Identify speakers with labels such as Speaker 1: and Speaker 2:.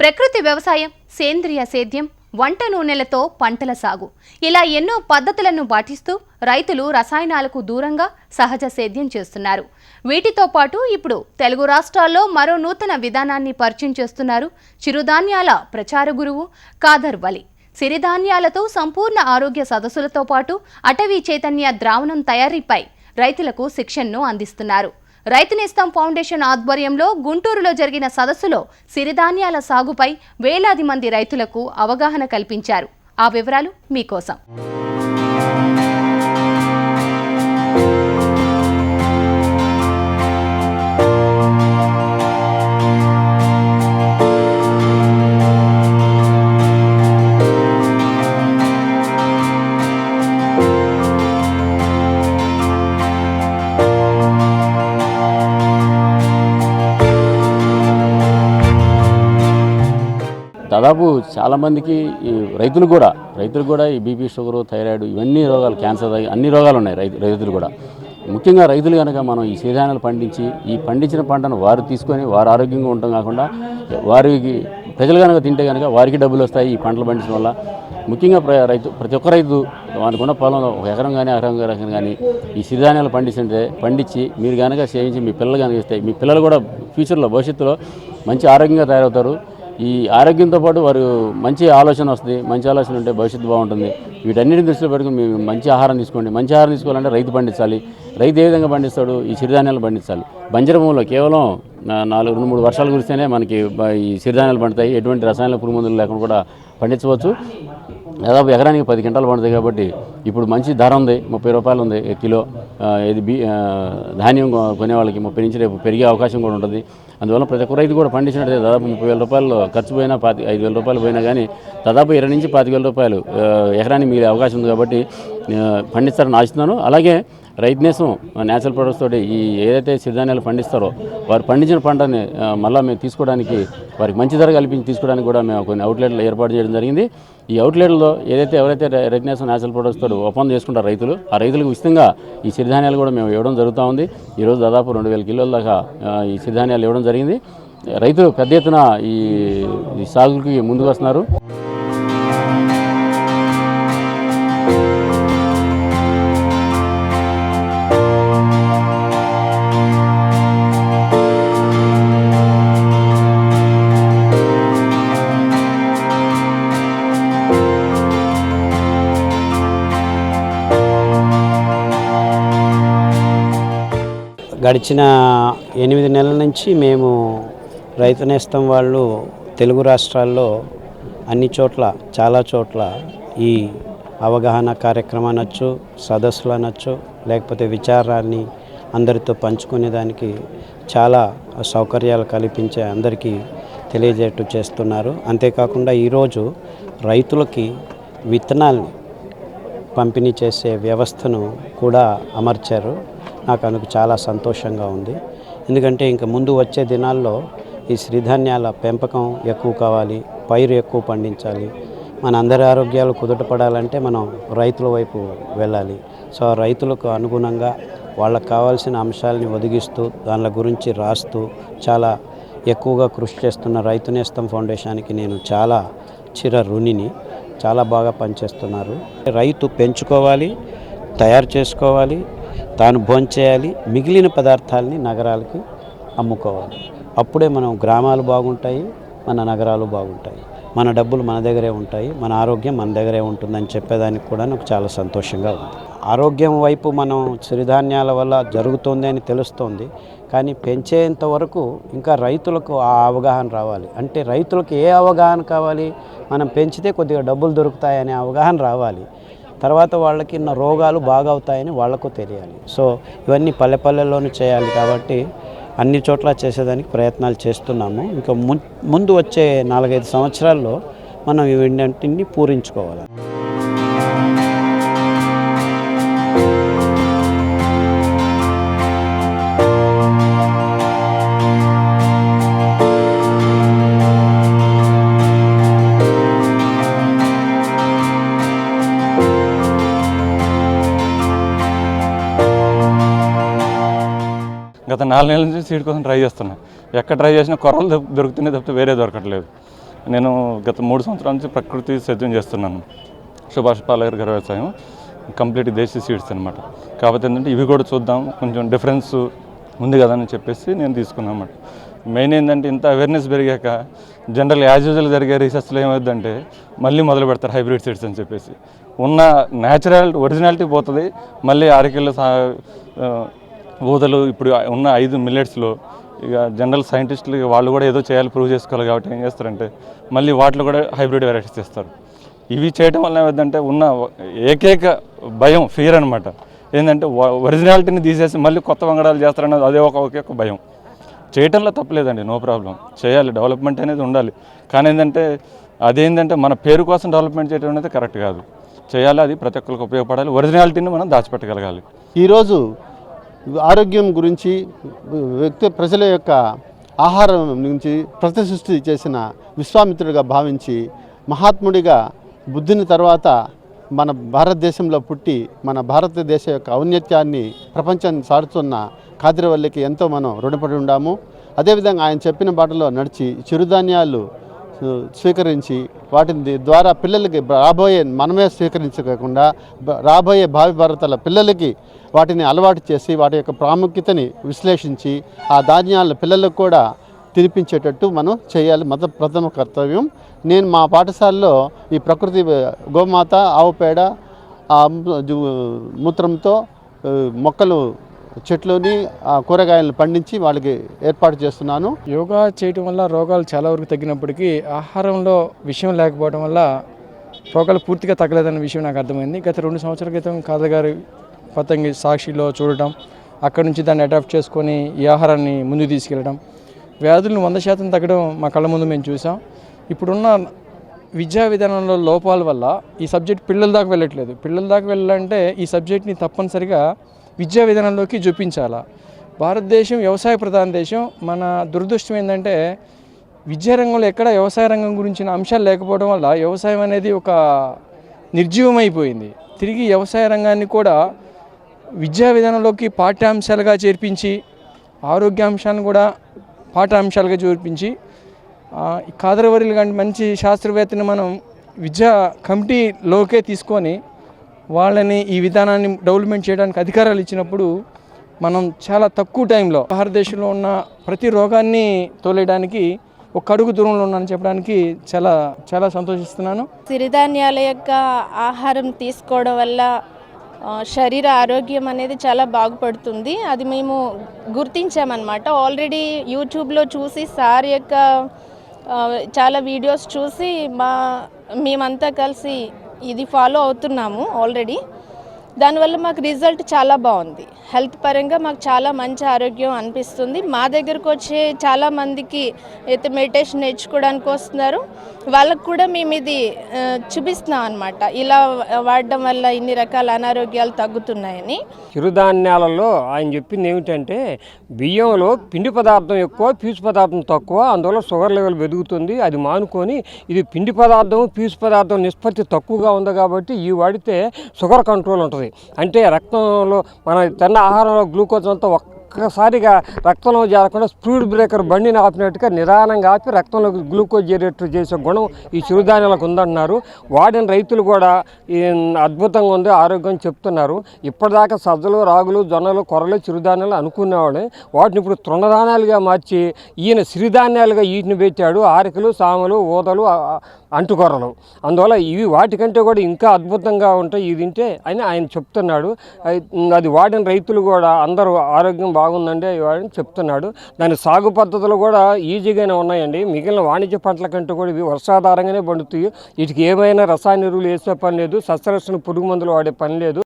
Speaker 1: ప్రకృతి వ్యవసాయం సేంద్రియ సేద్యం వంట నూనెలతో పంటల సాగు. ఇలా ఎన్నో పద్ధతులను పాటిస్తూ రైతులు రసాయనాలకు దూరంగా సహజ సేద్యం చేస్తున్నారు. వీటితో పాటు ఇప్పుడు తెలుగు రాష్ట్రాల్లో మరో నూతన విధానాన్ని పరిచయం చేస్తున్నారు చిరుధాన్యాల ప్రచార గురువు కాదర్ వలి. సిరిధాన్యాలతో సంపూర్ణ ఆరోగ్య సదస్సులతో పాటు అటవీ చైతన్య ద్రావణం తయారీపై రైతులకు శిక్షణను అందిస్తున్నారు. రైతునేస్తం ఫౌండేషన్ ఆధ్వర్యంలో గుంటూరులో జరిగిన సదస్సులో సిరిధాన్యాల సాగుపై వేలాది మంది రైతులకు అవగాహన కల్పించారు. ఆ వివరాలు మీకోసం.
Speaker 2: దాదాపు చాలామందికి ఈ రైతులు కూడా రైతులు కూడా ఈ బీపీ షుగరు థైరాయిడ్ ఇవన్నీ రోగాలు క్యాన్సర్ అన్ని రోగాలు ఉన్నాయి రైతు రైతులు కూడా. ముఖ్యంగా రైతులు కనుక మనం ఈ సిరిధాన్యాలు పండించి ఈ పండించిన పంటను వారు తీసుకొని వారు ఆరోగ్యంగా ఉండటం కాకుండా వారికి ప్రజలు కనుక తింటే కనుక వారికి డబ్బులు వస్తాయి ఈ పంటలు పండించడం వల్ల. ముఖ్యంగా ప్ర- రైతు ప్రతి ఒక్క రైతు వానుకున్న పొలంలో ఒక ఎకరం కానీ ఎకరం ఎకరం కానీ ఈ సిరిధాన్యాలు పండిస్తుంటే పండించి మీరు కనుక సేవించి మీ పిల్లలు కనుక ఇస్తే మీ పిల్లలు కూడా ఫ్యూచర్లో భవిష్యత్తులో మంచి ఆరోగ్యంగా తయారవుతారు. ఈ ఆరోగ్యంతో పాటు వారు మంచి ఆలోచన వస్తుంది మంచి ఆలోచన ఉంటే భవిష్యత్తు బాగుంటుంది. వీటన్నిటిని దృష్టిలో పెట్టుకుని మీరు మంచి ఆహారం తీసుకోండి. మంచి ఆహారం తీసుకోవాలంటే రైతు పండించాలి. రైతు ఏ విధంగా పండిస్తాడు? ఈ చిరుధాన్యాలు పండించాలి. బంజర భూమిలో కేవలం నాలుగు రెండు మూడు వర్షాలు కురిస్తేనే మనకి ఈ సిరిధాన్యాలు పండుతాయి. ఎటువంటి రసాయన పురుగు మందులు లేకుండా కూడా పండించవచ్చు. దాదాపు ఎకరానికి పది క్వింటాలు పండుతాయి కాబట్టి ఇప్పుడు మంచి ధర ఉంది ముప్పై రూపాయలు ఉంది కిలో ఇది బి ధాన్యం కొ- కొనే వాళ్ళకి ముప్పై నుంచి రేపు పెరిగే అవకాశం కూడా ఉంటుంది. అందువల్ల ప్రతి ఒక్క రైతు కూడా పండించినట్టే దాదాపు ముప్పై వేల రూపాయలు ఖర్చు పోయినా పాతి ఐదు వేల రూపాయలు పోయినా కానీ దాదాపు ఇరవై నుంచి పాతి వేల రూపాయలు ఎకరానికి మిగిలే అవకాశం ఉంది కాబట్టి పండిస్తారని ఆశిస్తున్నాను. అలాగే రైతునేసం న్యాచురల్ ప్రొడక్ట్స్ తోటి ఈ ఏదైతే సిరిధాన్యాలు పండిస్తారో వారు పండించిన పంటని మళ్ళీ మేము తీసుకోవడానికి వారికి మంచి ధర కల్పించి తీసుకోవడానికి కూడా మేము కొన్ని అవుట్లెట్లు ఏర్పాటు చేయడం జరిగింది. ఈ అవుట్లెట్లో ఏదైతే ఎవరైతే రైతునేసం న్యాచురల్ ప్రొడక్ట్స్ తోటి ఒప్పందం చేసుకుంటారు రైతులు ఆ రైతులకు ఉచితంగా ఈ సిరిధాన్యాలు కూడా మేము ఇవ్వడం జరుగుతూ ఉంది. ఈరోజు దాదాపు రెండు వేల కిలోల దాకా ఈ సిరిధాన్యాలు ఇవ్వడం జరిగింది. రైతులు పెద్ద ఎత్తున ఈ ఈ సాగుకి ముందుకు వస్తున్నారు.
Speaker 3: గడిచిన ఎనిమిది నెలల నుంచి మేము రైతు నేస్తం వాళ్ళు తెలుగు రాష్ట్రాల్లో అన్ని చోట్ల చాలా చోట్ల ఈ అవగాహన కార్యక్రమం అనొచ్చు సదస్సులు అనొచ్చు లేకపోతే విచారాన్ని అందరితో పంచుకునేదానికి చాలా సౌకర్యాలు కల్పించే అందరికీ తెలియజేట్టు చేస్తున్నారు. అంతేకాకుండా ఈరోజు రైతులకి విత్తనాల్ని పంపిణీ చేసే వ్యవస్థను కూడా అమర్చారు. నాకు అందుకు చాలా సంతోషంగా ఉంది. ఎందుకంటే ఇంకా ముందు వచ్చే దినాల్లో ఈ శ్రీధాన్యాల పెంపకం ఎక్కువ కావాలి పైరు ఎక్కువ పండించాలి. మన అందరి ఆరోగ్యాలు కుదుటపడాలంటే మనం రైతుల వైపు వెళ్ళాలి. సో రైతులకు అనుగుణంగా వాళ్ళకు కావాల్సిన అంశాలని ఒదిగిస్తూ దానిల గురించి రాస్తూ చాలా ఎక్కువగా కృషి చేస్తున్న రైతు నేస్తం ఫౌండేషన్కి నేను చాలా చిర రుణిని చాలా బాగా పనిచేస్తున్నారు. రైతు పెంచుకోవాలి తయారు చేసుకోవాలి తాను భోంచేయాలి మిగిలిన పదార్థాలని నగరాలకి అమ్ముకోవాలి. అప్పుడే మనం గ్రామాలు బాగుంటాయి మన నగరాలు బాగుంటాయి. మన డబ్బులు మన దగ్గరే ఉంటాయి మన ఆరోగ్యం మన దగ్గరే ఉంటుందని చెప్పేదానికి కూడా నాకు చాలా సంతోషంగా ఉంది. ఆరోగ్యం వైపు మనం సిరిధాన్యాల వల్ల జరుగుతుంది అని తెలుస్తోంది. కానీ పెంచేంత వరకు ఇంకా రైతులకు ఆ అవగాహన రావాలి. అంటే రైతులకు ఏ అవగాహన కావాలి? మనం పెంచితే కొద్దిగా డబ్బులు దొరుకుతాయనే అవగాహన రావాలి. తర్వాత వాళ్ళకి ఉన్న రోగాలు బాగవుతాయని వాళ్ళకు తెలియాలి. సో ఇవన్నీ పల్లె పల్లెల్లోనూ చేయాలి కాబట్టి అన్ని చోట్ల చేసేదానికి ప్రయత్నాలు చేస్తున్నాము. ఇంకా ముం- ముందు వచ్చే నాలుగైదు సంవత్సరాల్లో మనం ఇవన్నింటిని పూరించుకోవాలి.
Speaker 4: గత నాలుగు నెలల నుంచి సీడ్ కోసం ట్రై చేస్తున్నా. ఎక్కడ ట్రై చేసినా కొర్రలు దొరుకుతున్నాయి తప్పితే వేరే దొరకట్లేదు. నేను గత మూడు సంవత్సరాల నుంచి ప్రకృతి సేద్యం చేస్తున్నాను. సుభాష్ పాలేకర్ గారి వ్యవసాయం. కంప్లీట్ దేశీ సీడ్స్ అనమాట కాకపోతే ఏంటంటే ఇవి కూడా చూద్దాం కొంచెం డిఫరెన్స్ ఉంది కదా అని చెప్పేసి నేను తీసుకున్నాను అనమాట మెయిన్ ఏంటంటే ఇంత అవేర్నెస్ పెరిగాక జనరల్ యాజ్ యూజువల్ జరిగే రీసెర్చ్లో ఏమవుతుందంటే మళ్ళీ మొదలు పెడతారు హైబ్రిడ్ సీడ్స్ అని చెప్పేసి. ఉన్న న్యాచురాలిటీ ఒరిజినాలిటీ పోతుంది మళ్ళీ ఆరికెళ్ళు బోధలు ఊదలు ఇప్పుడు ఉన్న ఐదు మిల్లెట్స్లో ఇక జనరల్ సైంటిస్టులు వాళ్ళు కూడా ఏదో చేయాలి ప్రూవ్ చేసుకోవాలి కాబట్టి ఏం చేస్తారంటే మళ్ళీ వాటిలో కూడా హైబ్రిడ్ వెరైటీస్ చేస్తారు ఇవి చేయడం వల్ల ఏమైందంటే ఉన్న ఏకైక భయం ఫియర్ అనమాట ఏంటంటే ఒరిజినాలిటీని తీసేసి మళ్ళీ కొత్త వంగడాలు చేస్తారన్నది అదే ఒక ఒకే ఒక భయం. చేయటంలో తప్పలేదండి నో ప్రాబ్లం. చేయాలి డెవలప్మెంట్ అనేది ఉండాలి. కానీ ఏంటంటే అదేంటంటే మన పేరు కోసం డెవలప్మెంట్ చేయడం అనేది కరెక్ట్ కాదు. చేయాలి అది ప్రతి ఒక్కరికి ఉపయోగపడాలి ఒరిజినాలిటీని మనం దాచిపెట్టగలగాలి.
Speaker 5: ఈరోజు ఆరోగ్యం గురించి వ్యక్తి ప్రజల యొక్క ఆహారం నుంచి ప్రతి సృష్టి చేసిన విశ్వామిత్రుడిగా భావించి మహాత్ముడిగా బుద్ధుని తర్వాత మన భారతదేశంలో పుట్టి మన భారతదేశ యొక్క ఔన్నత్యాన్ని ప్రపంచాన్ని సారుతున్న కాదిరవల్లికి ఎంతో మనం రుణపడి ఉండాము. అదేవిధంగా ఆయన చెప్పిన బాటలో నడిచి చిరుధాన్యాలు స్వీకరించి వాటిని ద్వారా పిల్లలకి రాబోయే మనమే స్వీకరించకుండా రాబోయే భావి భారతాల పిల్లలకి వాటిని అలవాటు చేసి వాటి యొక్క ప్రాముఖ్యతని విశ్లేషించి ఆ ధాన్యాలను పిల్లలకు కూడా తినిపించేటట్టు మనం చేయాలి. మత ప్రథమ కర్తవ్యం. నేను మా పాఠశాలలో ఈ ప్రకృతి గోమాత ఆవు పేడ మూత్రంతో మొక్కలు చెట్లోని ఆ కూరగాయలను పండించి వాళ్ళకి ఏర్పాటు చేస్తున్నాను.
Speaker 6: యోగా చేయటం వల్ల రోగాలు చాలా వరకు తగ్గినప్పటికీ ఆహారంలో విషయం లేకపోవడం వల్ల రోగాలు పూర్తిగా తగ్గలేదన్న విషయం నాకు అర్థమైంది. గత రెండు సంవత్సరాల క్రితం కాదగారి పతంగి సాక్షిలో చూడటం అక్కడి నుంచి దాన్ని అడాప్ట్ చేసుకొని ఈ ఆహారాన్ని ముందుకు తీసుకెళ్ళడం వ్యాధులను వంద శాతం తగ్గడం మా కళ్ళ ముందు మేము చూసాం. ఇప్పుడున్న విద్యా విధానంలో లోపాల వల్ల ఈ సబ్జెక్ట్ పిల్లల దాకా వెళ్ళట్లేదు. పిల్లల దాకా వెళ్ళాలంటే ఈ సబ్జెక్ట్ని తప్పనిసరిగా విద్యా విధానంలోకి చూపించాలా? భారతదేశం వ్యవసాయ ప్రధాన దేశం. మన దురదృష్టం ఏంటంటే విద్యారంగంలో ఎక్కడ వ్యవసాయ రంగం గురించిన అంశాలు లేకపోవడం వల్ల వ్యవసాయం అనేది ఒక నిర్జీవమైపోయింది. తిరిగి వ్యవసాయ రంగాన్ని కూడా విద్యా విధానంలోకి పాఠ్యాంశాలుగా చేర్పించి ఆరోగ్యాంశాలను కూడా పాఠ్యాంశాలుగా చూపించి కాదరవరిలు కంటే మంచి శాస్త్రవేత్తని మనం విద్యా కమిటీలోకే తీసుకొని వాళ్ళని ఈ విధానాన్ని డెవలప్మెంట్ చేయడానికి అధికారాలు ఇచ్చినప్పుడు మనం చాలా తక్కువ టైంలో భారతదేశంలో ఉన్న ప్రతి రోగాన్ని తోలేయడానికి ఒక అడుగు దూరంలో ఉన్నానని చెప్పడానికి చాలా చాలా సంతోషిస్తున్నాను.
Speaker 7: సిరిధాన్యాల యొక్క ఆహారం తీసుకోవడం వల్ల శరీర ఆరోగ్యం అనేది చాలా బాగుపడుతుంది. అది మేము గుర్తించామన్నమాట. ఆల్రెడీ యూట్యూబ్లో చూసి సార్ యొక్క చాలా వీడియోస్ చూసి మా మేమంతా కలిసి ఇది ఫాలో అవుతున్నాము ఆల్రెడీ దానివల్ల మాకు రిజల్ట్ చాలా బాగుంది. హెల్త్ పరంగా మాకు చాలా మంచి ఆరోగ్యం అనిపిస్తుంది. మా దగ్గరకు వచ్చే చాలా మందికి అయితే మెడిటేషన్ నేర్చుకోవడానికి వస్తున్నారు. వాళ్ళకు కూడా మేము ఇది చూపిస్తున్నాం అనమాట ఇలా వాడడం వల్ల ఇన్ని రకాల అనారోగ్యాలు తగ్గుతున్నాయని.
Speaker 8: చిరుధాన్యాలలో ఆయన చెప్పింది ఏమిటంటే బియ్యంలో పిండి పదార్థం ఎక్కువ పీచు పదార్థం తక్కువ అందువల్ల షుగర్ లెవెల్ పెరుగుతుంది. అది మానుకొని ఇది పిండి పదార్థం పీచు పదార్థం నిష్పత్తి తక్కువగా ఉంది కాబట్టి ఈ వాడితే షుగర్ కంట్రోల్ ఉంటుంది. అంటే రక్తంలో మన తిన్న ఆహారంలో గ్లూకోజ్ అంతా ఒక్కసారిగా రక్తంలో చేరకుండా స్పీడ్ బ్రేకర్ బండిని ఆపినట్టుగా నిదానంగా ఆపి రక్తంలో గ్లూకోజ్ చేరేట్టు చేసే గుణం ఈ చిరుధాన్యాలకు ఉందంటున్నారు వాడిన రైతులు కూడా అద్భుతంగా ఉంది ఆరోగ్యం చెప్తున్నారు. ఇప్పటిదాకా సజ్జలు రాగులు జొన్నలు కొరలు చిరుధాన్యాలు అనుకునేవాడు వాటిని ఇప్పుడు తృణధాన్యాలుగా మార్చి ఈయన సిరిధాన్యాలుగా వీటిని పెట్టాడు ఆరికలు సామలు ఊదలు అంటుకొరలు. అందువల్ల ఇవి వాటికంటే కూడా ఇంకా అద్భుతంగా ఉంటాయి. ఇది తింటే అని ఆయన చెప్తున్నాడు. అది వాడిన రైతులు కూడా అందరూ ఆరోగ్యం బాగుందండి వాడిని చెప్తున్నాడు. దాని సాగు పద్ధతులు కూడా ఈజీగానే ఉన్నాయండి. మిగిలిన వాణిజ్య పంటల కంటే కూడా ఇవి వర్షాధారంగానే పండుతాయి. వీటికి ఏమైనా రసాయన ఎరువులు వేసే పని లేదు. సస్యరక్షణ పురుగు మందులు వాడే పని లేదు.